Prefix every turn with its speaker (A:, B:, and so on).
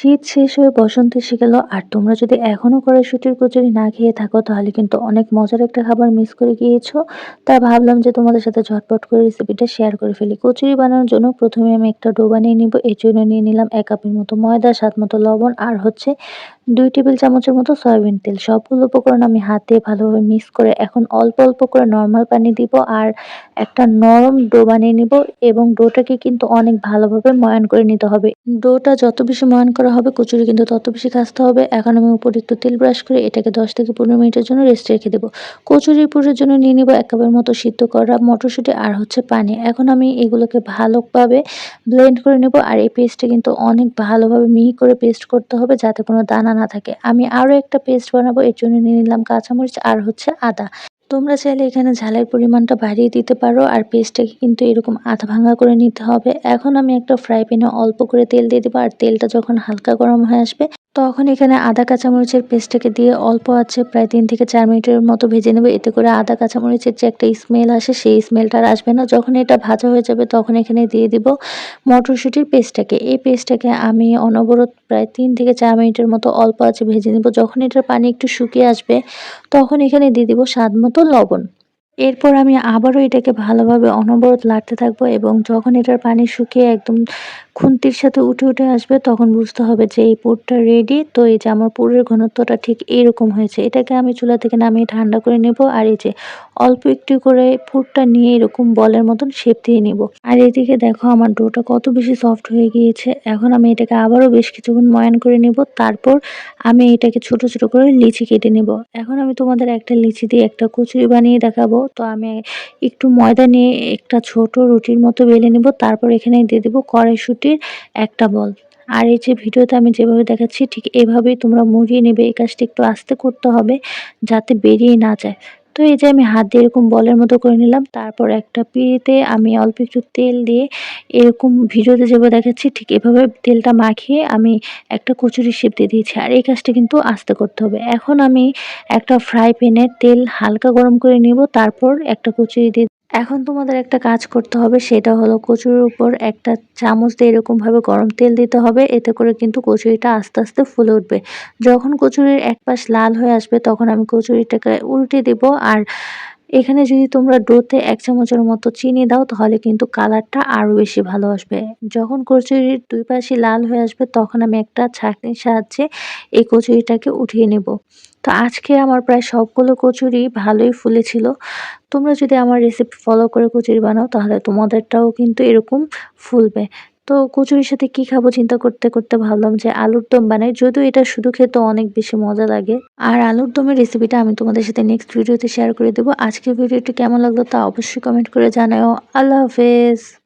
A: শীত শেষ হয়ে বসন্ত এসে গেল। আর তোমরা যদি এখনও কড়াইশুটির কচুরি না খেয়ে থাকো, তাহলে কিন্তু অনেক মজার একটা খাবার মিস করে গিয়েছো। তাই ভাবলাম যে তোমাদের সাথে ঝটপট করে রেসিপিটা শেয়ার করে ফেলি। কচুরি বানানোর জন্য প্রথমে আমি একটা ডো বানিয়ে নিব। এর জন্য নিয়ে নিলাম এক কাপের মতো ময়দা, স্বাদ মতো লবণ আর হচ্ছে দুই টেবিল চামচের মতো সয়াবিন তেল। সবগুলো উপকরণ আমি হাতে ভালোভাবে মিক্স করে এখন অল্প অল্প করে নর্মাল পানি দিব আর একটা নরম ডো বানিয়ে নিব এবং ডোটাকে কিন্তু অনেক ভালোভাবে ময়ান করে নিতে হবে। ডোটা যত বেশি ময়ান করা হবে, কচুরি কিন্তু তত বেশি খাসতে হবে। এখন আমি উপরে একটু তেল ব্রাশ করে এটাকে দশ থেকে পনেরো মিনিটের জন্য রেস্ট রেখে দেবো। কচুরি পুরের জন্য নিয়ে নিব এক কাপের মতো সিদ্ধ করা মটরশুঁটি আর হচ্ছে পানি। এখন আমি এগুলোকে ভালোভাবে ব্লেন্ড করে নেব আর এই পেস্টটা কিন্তু অনেক ভালোভাবে মিহি করে পেস্ট করতে হবে যাতে কোনো দানা না থাকে। আমি আরও একটা পেস্ট বানাবো, এর জন্য নিয়ে নিলাম কাঁচামরিচ আর হচ্ছে আদা। তোমরা চাইলে এখানে ঝালের পরিমাণটা বাড়িয়ে দিতে পারো আর পেস্টটাকে কিন্তু এরকম আধা ভাঙা করে নিতে হবে। এখন আমি একটা ফ্রাই প্যানে অল্প করে তেল দিয়ে দেবো আর তেলটা যখন হালকা গরম হয়ে আসবে তখন এখানে আদা, কাঁচামরিচের পেস্টটাকে দিয়ে অল্প আছে প্রায় তিন থেকে চার মিনিটের মতো ভেজে নেবে। এতে করে আদা, কাঁচামরিচের যে একটা স্মেল আসে, সেই স্মেলটা আর আসবে না। যখন এটা ভাজা হয়ে যাবে, তখন এখানে দিয়ে দিব মটরশুঁটির পেস্টটাকে। এই পেস্টটাকে আমি অনবরত প্রায় তিন থেকে চার মিনিটের মতো অল্প আছে ভেজে নেব। যখন এটার পানি একটু শুকিয়ে আসবে, তখন এখানে দিয়ে দিব স্বাদ মতো লবণ। এরপর আমি আবারও এটাকে ভালোভাবে অনবরত লাড়তে থাকব এবং যখন এটার পানি শুকিয়ে একদম খুন্তির সাথে উঠে উঠে আসবে, তখন বুঝতে হবে যে এই পুরটা রেডি তো এই যে আমার পুরের ঘনত্বটা ঠিক এইরকম হয়েছে। এটাকে আমি চুলা থেকে নামিয়ে ঠান্ডা করে নেব আর এই যে অল্প একটু করে পুরটা নিয়ে এরকম বলের মতন শেপ দিয়ে নিব। আর এদিকে দেখো আমার ডোটা কত বেশি সফট হয়ে গিয়েছে। এখন আমি এটাকে আবারও বেশ কিছুক্ষণ ময়ান করে নেব, তারপর আমি এটাকে ছোট ছোট করে লিচি কেটে নেব। এখন আমি তোমাদের একটা লিচি দিয়ে একটা কচুরি বানিয়ে দেখাবো। তো আমি একটু ময়দা নিয়ে একটা ছোট রুটির মতো বেলে নেব, তারপর এখানে দিয়ে দেবো কড়াইশুটির একটা বল। আর এই যে ভিডিওতে আমি যেভাবে দেখাচ্ছি, ঠিক এভাবেই তোমরা মুড়িয়ে নেবে। এই কাজটা একটু আস্তে করতে হবে যাতে বেরিয়ে না যায়। তো এই যে আমি হাত দিয়ে এরকম বলের মতো করে নিলাম, তারপর একটা পিঁড়িতে আমি অল্প একটু তেল দিয়ে এরকম ভিডিওতে যেভাবে দেখাচ্ছি, ঠিক এভাবে তেলটা মাখিয়ে আমি একটা কচুরি শেপ দিয়ে দিয়েছি। আর এই কাজটা কিন্তু আস্তে করতে হবে। এখন আমি একটা ফ্রাই প্যানে তেল হালকা গরম করে নিব, তারপর একটা কচুরি দিয়ে এখন তোমাদের একটা কাজ করতে হবে, সেটা হলো কচুরির উপর একটা চামচ দিয়ে এরকমভাবে গরম তেল দিতে হবে, এতে করে কিন্তু কচুরিটা আস্তে আস্তে ফুলে উঠবে। যখন কচুরির একপাশ লাল হয়ে আসবে, তখন আমি কচুরিটাকে উল্টে দেব, আর এখানে যদি তোমরা ডোতে এক চামচের মতো চিনি দাও, তাহলে কিন্তু কালারটা আরও বেশি ভালো আসবে। যখন কচুরির দুই পাশে লাল হয়ে আসবে, তখন আমি একটা ছাঁকনির সাহায্যে এই কচুরিটাকে উঠিয়ে নেব। তো আজকে আমার প্রায় সবগুলো কচুরি ভালোই ফুলেছিল। তোমরা যদি আমার রেসিপি ফলো করে কচুরি বানাও, তাহলে তোমাদেরটাও কিন্তু এরকম ফুলবে। তো কচুরির সাথে কি খাব চিন্তা করতে করতে ভাবলাম যে আলুর দম বানাই, যদিও এটা শুধু খেতে অনেক বেশি মজা লাগে। আর আলুর দমের রেসিপিটা আমি তোমাদের সাথে নেক্সট ভিডিওতে শেয়ার করে দেবো। আজকের ভিডিওটি কেমন লাগল তা অবশ্যই কমেন্ট করে জানাও। আল্লাহ হাফেজ।